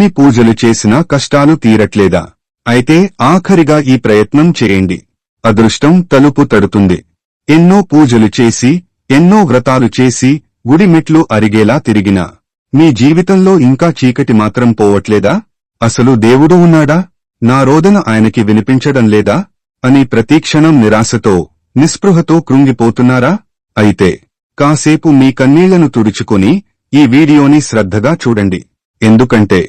ఎన్ని పూజలు చేసినా కష్టాలు తీరట్లేదా? అయితే ఆఖరిగా ఈ ప్రయత్నం చేయండి. అదృష్టం తలుపు తడుతుంది. ఎన్నో పూజలు చేసి ఎన్నో వ్రతాలు చేసి గుడి మెట్లు అరిగేలా తిరిగినా. మీ జీవితంలో ఇంకా చీకటి మాత్రం పోవట్లేదా? అసలు దేవుడు ఉన్నాడా? నా రోదన ఆయనకి వినిపించడం లేదా? అని ప్రతీక్షణం నిరాశతో నిస్పృహతో కృంగిపోతున్నారా? అయితే కాసేపు మీ కన్నీళ్ళను తుడుచుకుని ఈ వీడియోని శ్రద్ధగా చూడండి. ఎందుకంటే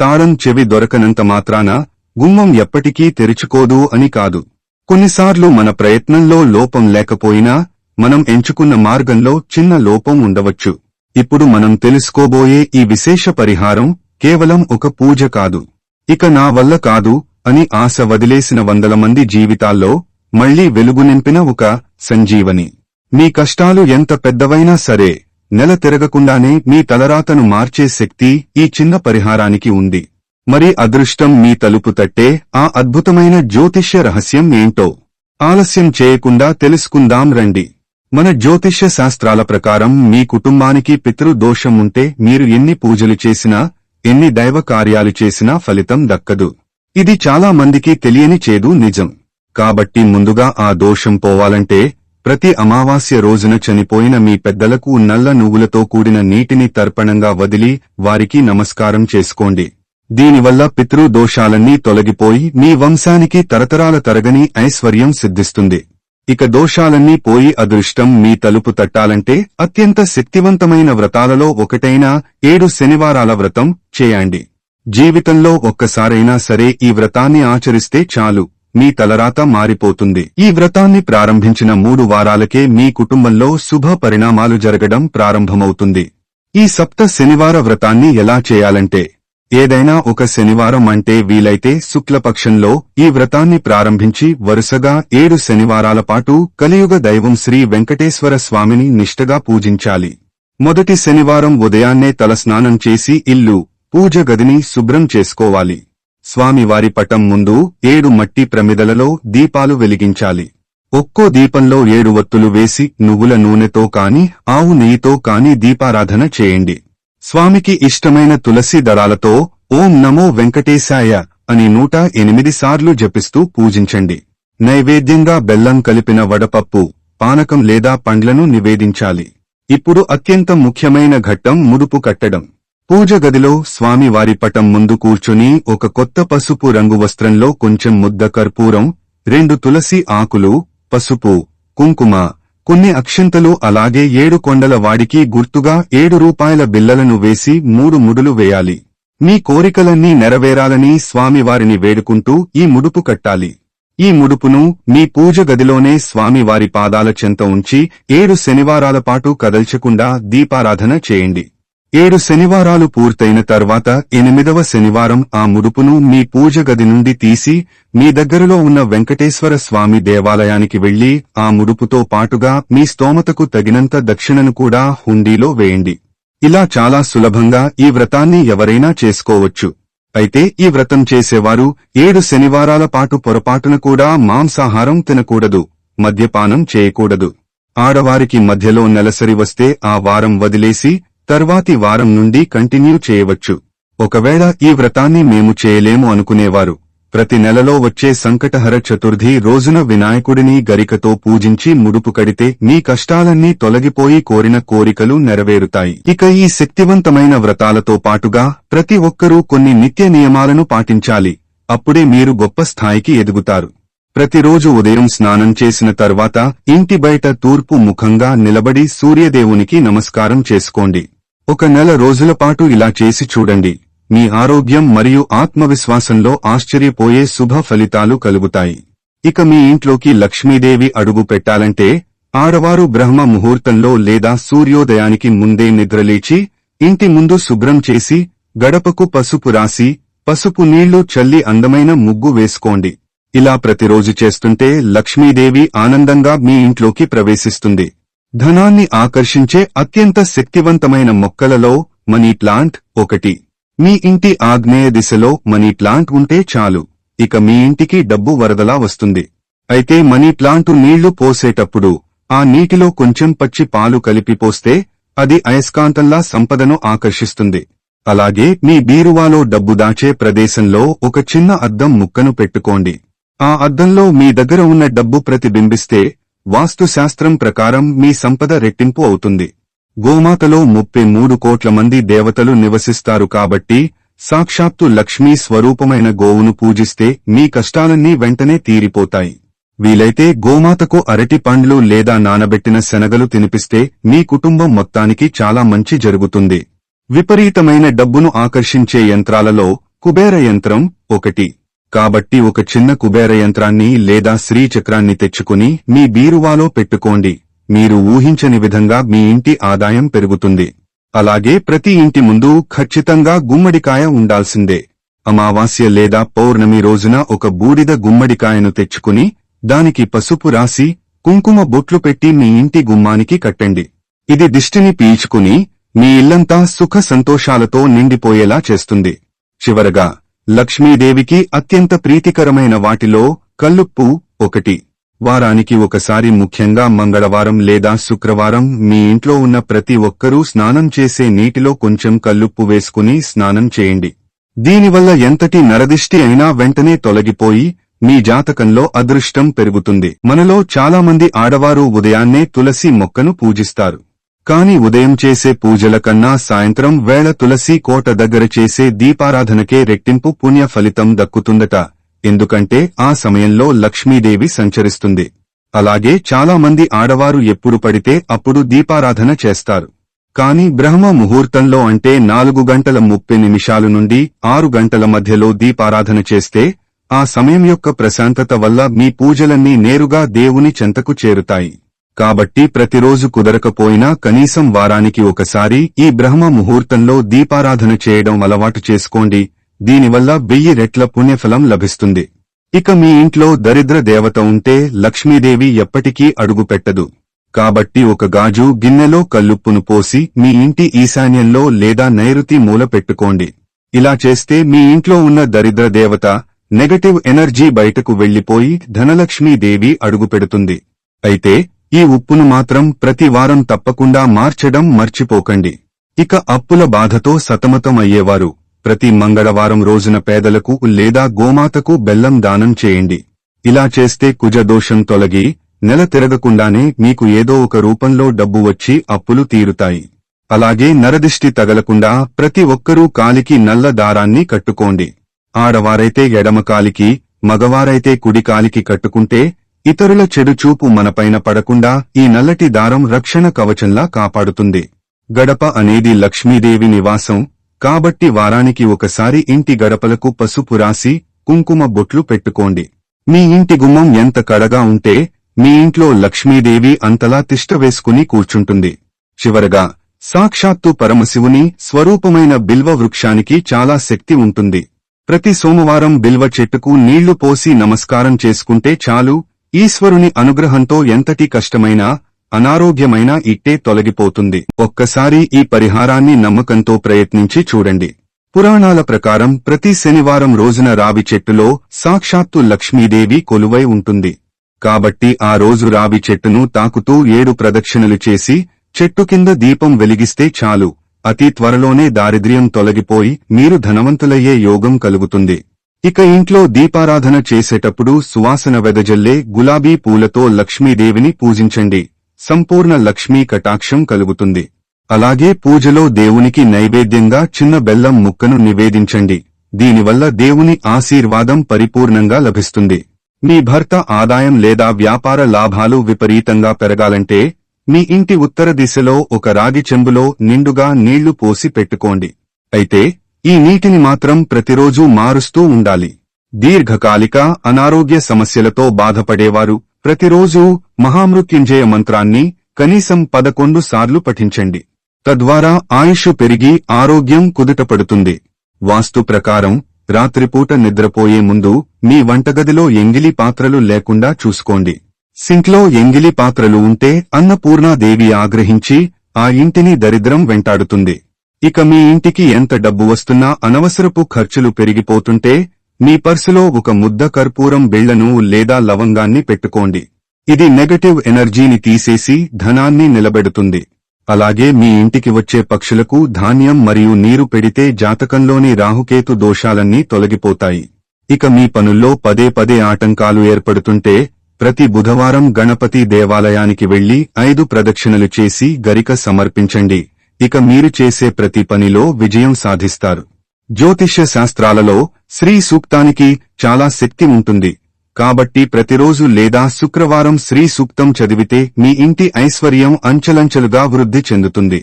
తాళం చెవి దొరకనంత మాత్రాన గుమ్మం ఎప్పటికీ తెరుచుకోదు అని కాదు. కొన్నిసార్లు మన ప్రయత్నంలో లోపం లేకపోయినా మనం ఎంచుకున్న మార్గంలో చిన్న లోపం ఉండవచ్చు. ఇప్పుడు మనం తెలుసుకోబోయే ఈ విశేష పరిహారం కేవలం ఒక పూజ కాదు. ఇక నా వల్ల కాదు అని ఆశ వదిలేసిన వందల మంది జీవితాల్లో మళ్ళీ వెలుగు నింపిన ఒక సంజీవని. మీ కష్టాలు ఎంత పెద్దవైనా సరే నెల తిరగకుండానే మీ తలరాతను మార్చే శక్తి ఈ చిన్న పరిహారానికి ఉంది. మరి అదృష్టం మీ తలుపు తట్టే ఆ అద్భుతమైన జ్యోతిష్య రహస్యం ఏంటో? ఆలస్యం చేయకుండా తెలుసుకుందాం రండి. మన జ్యోతిష్య శాస్త్రాల ప్రకారం మీ కుటుంబానికి పితృదోషం ఉంటే మీరు ఎన్ని పూజలు చేసినా ఎన్ని దైవ కార్యాలు చేసినా ఫలితం దక్కదు. ఇది చాలా మందికి తెలియని చేదు నిజం. కాబట్టి ముందుగా ఆ దోషం పోవాలంటే ప్రతి అమావాస్య రోజున చనిపోయిన మీ పెద్దలకు నల్ల నువ్వులతో కూడిన నీటిని తర్పణంగా వదిలి వారికి నమస్కారం చేసుకోండి. దీనివల్ల పితృదోషాలన్నీ తొలగిపోయి మీ వంశానికి తరతరాల తరగని ఐశ్వర్యం సిద్ధిస్తుంది. ఇక దోషాలన్నీ పోయి అదృష్టం మీ తలుపు తట్టాలంటే అత్యంత శక్తివంతమైన వ్రతాలలో ఒకటైన ఏడు శనివారాల వ్రతం చేయండి. జీవితంలో ఒక్కసారైనా సరే ఈ వ్రతాన్ని ఆచరిస్తే చాలు. మీ తలరాత మారిపోతుంది. ఈ వ్రతాన్ని ప్రారంభించిన మూడు వారాలకే మీ కుటుంబంలో శుభ పరిణామాలు జరగడం ప్రారంభమవుతుంది. ఈ సప్త శనివార వ్రతాన్ని ఎలా చేయాలంటే ఏదైనా ఒక శనివారం అంటే వీలైతే శుక్లపక్షంలో ఈ వ్రతాన్ని ప్రారంభించి వరుసగా ఏడు శనివారాల పాటు కలియుగ దైవం శ్రీ వెంకటేశ్వర స్వామిని నిష్టగా పూజించాలి. మొదటి శనివారం ఉదయాన్నే తలస్నానం చేసి ఇల్లు పూజ గదిని శుభ్రం చేసుకోవాలి. స్వామివారి పటం ముందు ఏడు మట్టి ప్రమిదలలో దీపాలు వెలిగించాలి. ఒక్కో దీపంలో ఏడు వత్తులు వేసి నువ్వుల నూనెతో కాని ఆవు నెయ్యితో కాని దీపారాధన చేయండి. స్వామికి ఇష్టమైన తులసి దళాలతో ఓం నమో వెంకటేశాయ అని నూట ఎనిమిది సార్లు జపిస్తూ పూజించండి. నైవేద్యంగా బెల్లం కలిపిన వడపప్పు పానకం లేదా పండ్లను నివేదించాలి. ఇప్పుడు అత్యంత ముఖ్యమైన ఘట్టం ముడుపు కట్టడం. పూజ గదిలో స్వామివారి పటం ముందు కూర్చుని ఒక కొత్త పసుపు రంగు వస్త్రంలో కొంచెం ముద్ద కర్పూరం రెండు తులసి ఆకులు పసుపు కుంకుమ కొన్ని అక్షంతలు అలాగే ఏడు కొండల వాడికి గుర్తుగా ఏడు రూపాయల బిల్లలను వేసి మూడు ముడులు వేయాలి. మీ కోరికలన్నీ నెరవేరాలని స్వామివారిని వేడుకుంటూ ఈ ముడుపు కట్టాలి. ఈ ముడుపును మీ పూజ గదిలోనే స్వామివారి పాదాల చెంత ఉంచి ఏడు శనివారాల పాటు కదల్చకుండా దీపారాధన చేయండి. ఏడు శనివారాలు పూర్తయిన తర్వాత ఎనిమిదవ శనివారం ఆ ముడుపును మీ పూజ గది నుండి తీసి మీ దగ్గరలో ఉన్న వెంకటేశ్వర స్వామి దేవాలయానికి వెళ్ళి ఆ ముడుపుతో పాటుగా మీ స్తోమతకు తగినంత దక్షిణను కూడా హుండీలో వేయండి. ఇలా చాలా సులభంగా ఈ వ్రతాన్ని ఎవరైనా చేసుకోవచ్చు. అయితే ఈ వ్రతం చేసేవారు ఏడు శనివారాల పాటు పొరపాటున కూడా మాంసాహారం తినకూడదు మద్యపానం చేయకూడదు. ఆడవారికి మధ్యలో నెలసరి వస్తే ఆ వారం వదిలేసి తర్వాతి వారం నుండి కంటిన్యూ చేయవచ్చు. ఒకవేళ ఈ వ్రతాన్ని మేము చేయలేము అనుకునేవారు. ప్రతి నెలలో వచ్చే సంకటహర చతుర్థి రోజున వినాయకుడిని గరికతో పూజించి ముడుపు కడితే మీ కష్టాలన్నీ తొలగిపోయి కోరిన కోరికలు నెరవేరుతాయి. ఇక ఈ శక్తివంతమైన వ్రతాలతో పాటుగా ప్రతి ఒక్కరూ కొన్ని నిత్య నియమాలను పాటించాలి. అప్పుడే మీరు గొప్ప స్థాయికి ఎదుగుతారు. ప్రతిరోజు ఉదయం స్నానం చేసిన తర్వాత ఇంటి బయట తూర్పు ముఖంగా నిలబడి సూర్యదేవునికి నమస్కారం చేసుకోండి. ఒక నెల రోజుల పాటు ఇలా చేసి చూడండి. మీ ఆరోగ్యం మరియు ఆత్మవిశ్వాసంలో ఆశ్చర్యపోయే శుభ ఫలితాలు కలుగుతాయి. ఇక మీ ఇంట్లోకి లక్ష్మీదేవి అడుగు పెట్టాలంటే ఆడవారు బ్రహ్మ ముహూర్తంలో లేదా సూర్యోదయానికి ముందే నిద్రలేచి ఇంటి ముందు శుభ్రం చేసి గడపకు పసుపు రాసి పసుపు నీళ్ళు చల్లి అందమైన ముగ్గు వేసుకోండి. ఇలా ప్రతిరోజు చేస్తుంటే లక్ష్మీదేవి ఆనందంగా మీ ఇంట్లోకి ప్రవేశిస్తుంది. ధనాన్ని ఆకర్షించే అత్యంత శక్తివంతమైన మొక్కలలో మనీ ప్లాంట్ ఒకటి. మీ ఇంటి ఆగ్నేయ దిశలో మనీ ప్లాంట్ ఉంటే చాలు. ఇక మీ ఇంటికి డబ్బు వరదలా వస్తుంది. అయితే మనీ ప్లాంటు నీళ్ళు పోసేటప్పుడు ఆ నీటిలో కొంచెం పచ్చి పాలు కలిపి పోస్తే అది అయస్కాంతంలా సంపదను ఆకర్షిస్తుంది. అలాగే మీ బీరువాలో డబ్బు దాచే ప్రదేశంలో ఒక చిన్న అద్దం ముక్కను పెట్టుకోండి. ఆ అద్దంలో మీ దగ్గర ఉన్న డబ్బు ప్రతిబింబిస్తే వాస్తుశాస్త్రం ప్రకారం మీ సంపద రెట్టింపు అవుతుంది. గోమాతలో ముప్పై మూడు కోట్ల మంది దేవతలు నివసిస్తారు కాబట్టి సాక్షాత్తు లక్ష్మీ స్వరూపమైన గోవును పూజిస్తే మీ కష్టాలన్నీ వెంటనే తీరిపోతాయి. వీలైతే గోమాతకు అరటి పండ్లు లేదా నానబెట్టిన శనగలు తినిపిస్తే మీ కుటుంబం మొత్తానికి చాలా మంచి జరుగుతుంది. విపరీతమైన డబ్బును ఆకర్షించే యంత్రాలలో కుబేర యంత్రం ఒకటి. కాబట్టి ఒక చిన్న కుబేర యంత్రాన్ని లేదా శ్రీచక్రాన్ని తెచ్చుకుని మీ బీరువాలో పెట్టుకోండి. మీరు ఊహించని విధంగా మీ ఇంటి ఆదాయం పెరుగుతుంది. అలాగే ప్రతి ఇంటి ముందు ఖచ్చితంగా గుమ్మడికాయ ఉండాల్సిందే. అమావాస్య లేదా పౌర్ణమి రోజున ఒక బూడిద గుమ్మడికాయను తెచ్చుకుని దానికి పసుపు రాసి కుంకుమ బొట్లు పెట్టి మీ ఇంటి గుమ్మానికి కట్టండి. ఇది దిష్టిని పీల్చుకుని మీ ఇల్లంతా సుఖ సంతోషాలతో నిండిపోయేలా చేస్తుంది. చివరగా లక్ష్మీదేవికి అత్యంత ప్రీతికరమైన వాటిలో కల్లుప్పు ఒకటి. వారానికి ఒకసారి ముఖ్యంగా మంగళవారం లేదా శుక్రవారం మీ ఇంట్లో ఉన్న ప్రతి ఒక్కరూ స్నానం చేసే నీటిలో కొంచెం కల్లుప్పు వేసుకుని స్నానం చేయండి. దీనివల్ల ఎంతటి నరదిష్టి అయినా వెంటనే తొలగిపోయి మీ జాతకంలో అదృష్టం పెరుగుతుంది. మనలో చాలా మంది ఆడవారు ఉదయాన్నే తులసి మొక్కను పూజిస్తారు. కాని ఉదయం చేసే పూజల కన్నా సాయంత్రం వేళ తులసి కోట దగ్గర చేసే దీపారాధనకే రెట్టింపు పుణ్య ఫలితం దక్కుతుందట. ఎందుకంటే ఆ సమయంలో లక్ష్మీదేవి సంచరిస్తుంది. అలాగే చాలా మంది ఆడవారు ఎప్పుడు పడితే అప్పుడు దీపారాధన చేస్తారు. కాని బ్రహ్మ ముహూర్తంలో అంటే నాలుగు గంటల ముప్పై నిమిషాలు నుండి ఆరు గంటల మధ్యలో దీపారాధన చేస్తే ఆ సమయం యొక్క ప్రశాంతత వల్ల మీ పూజలన్నీ నేరుగా దేవుని చెంతకు చేరుతాయి. కాబట్టి ప్రతిరోజు కుదరకపోయినా కనీసం వారానికి ఒకసారి ఈ బ్రహ్మ ముహూర్తంలో దీపారాధన చేయడం అలవాటు చేసుకోండి. దీనివల్ల వెయ్యి రెట్ల పుణ్యఫలం లభిస్తుంది. ఇక మీ ఇంట్లో దరిద్ర దేవత ఉంటే లక్ష్మీదేవి ఎప్పటికీ అడుగుపెట్టదు కాబట్టి ఒక గాజు గిన్నెలో కల్లుప్పును పోసి మీ ఇంటి ఈశాన్యంలో లేదా నైరుతి మూల పెట్టుకోండి. ఇలా చేస్తే మీ ఇంట్లో ఉన్న దరిద్ర దేవత నెగటివ్ ఎనర్జీ బయటకు వెళ్ళిపోయి ధనలక్ష్మీదేవి అడుగుపెడుతుంది అయితే ఈ ఉప్పును మాత్రం ప్రతి వారం తప్పకుండా మార్చడం మర్చిపోకండి. ఇక అప్పుల బాధతో సతమతం అయ్యేవారు ప్రతి మంగళవారం రోజున పేదలకు లేదా గోమాతకు బెల్లం దానం చేయండి. ఇలా చేస్తే కుజదోషం తొలగి నెల తిరగకుండానే మీకు ఏదో ఒక రూపంలో డబ్బు వచ్చి అప్పులు తీరుతాయి. అలాగే నరదిష్టి తగలకుండా ప్రతి ఒక్కరూ కాలికి నల్ల దారాన్ని కట్టుకోండి. ఆడవారైతే ఎడమ కాలికి మగవారైతే కుడి కాలికి కట్టుకుంటే ఇతరుల చెడు చూపు మనపైన పడకుండా ఈ నల్లటి దారం రక్షణ కవచంలా కాపాడుతుంది. గడప అనేది లక్ష్మీదేవి నివాసం కాబట్టి వారానికి ఒకసారి ఇంటి గడపలకు పసుపు రాసి కుంకుమ బొట్లు పెట్టుకోండి. మీ ఇంటి గుమ్మం ఎంత కడగా ఉంటే మీ ఇంట్లో లక్ష్మీదేవి అంతలా తిష్ట వేసుకుని కూర్చుంటుంది. చివరగా సాక్షాత్తు పరమశివుని స్వరూపమైన బిల్వ వృక్షానికి చాలా శక్తి ఉంటుంది. ప్రతి సోమవారం బిల్వ చెట్టుకు నీళ్ళు పోసి నమస్కారం చేసుకుంటే చాలు ఈశ్వరుని అనుగ్రహంతో ఎంతటి కష్టమైనా అనారోగ్యమైన ఇట్టే తొలగిపోతుంది. ఒక్కసారి ఈ పరిహారాన్ని నమ్మకంతో ప్రయత్నించి చూడండి. పురాణాల ప్రకారం ప్రతి శనివారం రోజున రావి చెట్టులో సాక్షాత్తు లక్ష్మీదేవి కొలువై ఉంటుంది. కాబట్టి ఆ రోజు రావి చెట్టును తాకుతూ ఏడు ప్రదక్షిణలు చేసి చెట్టు కింద దీపం వెలిగిస్తే చాలు. అతి త్వరలోనే దారిద్ర్యం తొలగిపోయి మీరు ధనవంతులయ్యే యోగం కలుగుతుంది. ఇక ఇంట్లో దీపారాధన చేసేటప్పుడు సువాసన వెదజల్లే గులాబీ పూలతో లక్ష్మీదేవిని పూజించండి. సంపూర్ణ లక్ష్మీ కటాక్షం కలుగుతుంది. అలాగే పూజలో దేవునికి నైవేద్యంగా చిన్న బెల్లం ముక్కను నివేదించండి. దీనివల్ల దేవుని ఆశీర్వాదం పరిపూర్ణంగా లభిస్తుంది. మీ భర్త ఆదాయం లేదా వ్యాపార లాభాలు విపరీతంగా పెరగాలంటే మీ ఇంటి ఉత్తర దిశలో ఒక రాగి చెంబులో నిండుగా నీళ్ళు పోసి పెట్టుకోండి. అయితే ఈ నీటిని మాత్రం ప్రతిరోజూ మారుస్తూ ఉండాలి. దీర్ఘకాలిక అనారోగ్య సమస్యలతో బాధపడేవారు ప్రతిరోజూ మహామృత్యుంజయ మంత్రాన్ని కనీసం పదకొండు సార్లు పఠించండి. తద్వారా ఆయుష్ పెరిగి ఆరోగ్యం కుదుటపడుతుంది. వాస్తు ప్రకారం రాత్రిపూట నిద్రపోయే ముందు మీ వంటగదిలో ఎంగిలి పాత్రలు లేకుండా చూసుకోండి. సింక్లో ఎంగిలి పాత్రలు ఉంటే అన్నపూర్ణాదేవి ఆగ్రహించి ఆ ఇంటిని దరిద్రం వెంటాడుతుంది. ఇక మీ ఇంటికి ఎంత డబ్బు వస్తున్నా అనవసరపు ఖర్చులు పెరిగిపోతుంటే మీ పర్సులో ఒక ముద్ద కర్పూరం బిళ్ళను లేదా లవంగాన్ని పెట్టుకోండి. ఇది నెగటివ్ ఎనర్జీని తీసేసి ధనాన్ని నిలబెడుతుంది. అలాగే మీ ఇంటికి వచ్చే పక్షులకు ధాన్యం మరియు నీరు పెడితే జాతకంలోని రాహుకేతు దోషాలన్నీ తొలగిపోతాయి. ఇక మీ పనుల్లో పదే పదే ఆటంకాలు ఏర్పడుతుంటే ప్రతి బుధవారం గణపతి దేవాలయానికి వెళ్ళి ఐదు ప్రదక్షిణలు చేసి గరిక సమర్పించండి. ఇక మీరు చేసే ప్రతి పనిలో విజయం సాధిస్తారు. జ్యోతిష్య శాస్త్రాలలో శ్రీ సూక్తానికి చాలా శక్తి ఉంటుంది. కాబట్టి ప్రతిరోజు లేదా శుక్రవారం శ్రీ సూక్తం చదివితే మీ ఇంటి ఐశ్వర్యం అంచెలంచెలుగా వృద్ధి చెందుతుంది.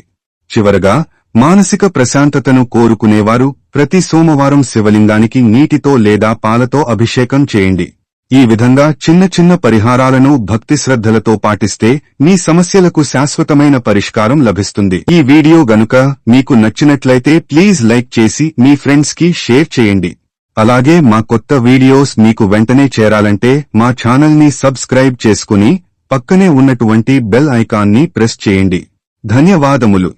చివరగా మానసిక ప్రశాంతతను కోరుకునేవారు ప్రతి సోమవారం శివలింగానికి నీటితో లేదా పాలతో అభిషేకం చేయండి. ఈ విధంగా చిన్న చిన్న పరిహారాలను భక్తి శ్రద్ధలతో పాటిస్తే మీ సమస్యలకు శాశ్వతమైన పరిష్కారం లభిస్తుంది. ఈ వీడియో గనుక మీకు నచ్చినట్లయితే ప్లీజ్ లైక్ చేసి మీ ఫ్రెండ్స్కి షేర్ చేయండి. అలాగే మా కొత్త వీడియోస్ మీకు వెంటనే చేరాలంటే మా ఛానల్ని సబ్స్క్రైబ్ చేసుకుని పక్కనే ఉన్నటువంటి బెల్ ఐకాన్ని ప్రెస్ చేయండి. ధన్యవాదములు.